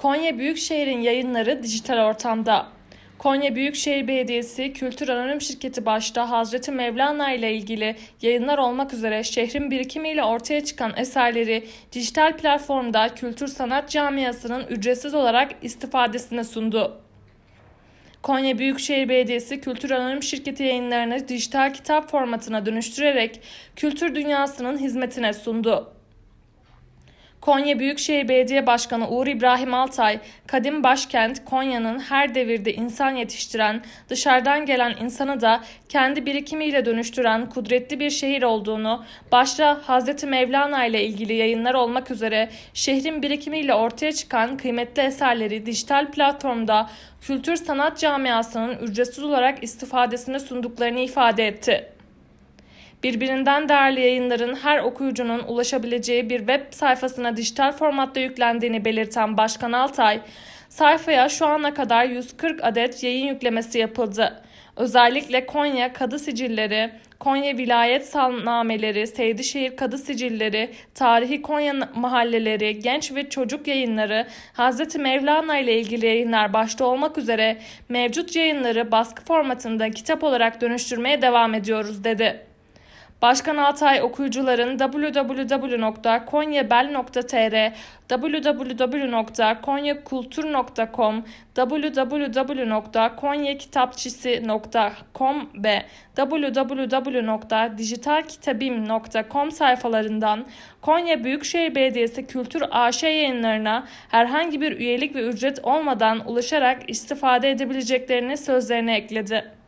Konya Büyükşehir'in yayınları dijital ortamda. Konya Büyükşehir Belediyesi Kültür Anonim Şirketi başta Hazreti Mevlana ile ilgili yayınlar olmak üzere şehrin birikimiyle ortaya çıkan eserleri dijital platformda kültür sanat camiasının ücretsiz olarak istifadesine sundu. Konya Büyükşehir Belediyesi Kültür Anonim Şirketi yayınlarını dijital kitap formatına dönüştürerek kültür dünyasının hizmetine sundu. Konya Büyükşehir Belediye Başkanı Uğur İbrahim Altay, kadim başkent Konya'nın her devirde insan yetiştiren, dışarıdan gelen insanı da kendi birikimiyle dönüştüren kudretli bir şehir olduğunu, başta Hazreti Mevlana ile ilgili yayınlar olmak üzere şehrin birikimiyle ortaya çıkan kıymetli eserleri dijital platformda kültür sanat camiasının ücretsiz olarak istifadesine sunduklarını ifade etti. Birbirinden değerli yayınların her okuyucunun ulaşabileceği bir web sayfasına dijital formatta yüklendiğini belirten Başkan Altay, sayfaya şu ana kadar 140 adet yayın yüklemesi yapıldı. Özellikle Konya Kadı Sicilleri, Konya Vilayet Salnameleri, Seydişehir Kadı Sicilleri, Tarihi Konya Mahalleleri, Genç ve Çocuk Yayınları, Hazreti Mevlana ile ilgili yayınlar başta olmak üzere mevcut yayınları baskı formatında kitap olarak dönüştürmeye devam ediyoruz dedi. Başkan Altay okuyucuların www.konyabel.tr, www.konyakultur.com, www.konyakitapçısı.com ve www.dijitalkitabim.com sayfalarından Konya Büyükşehir Belediyesi Kültür AŞ yayınlarına herhangi bir üyelik ve ücret olmadan ulaşarak istifade edebileceklerini sözlerine ekledi.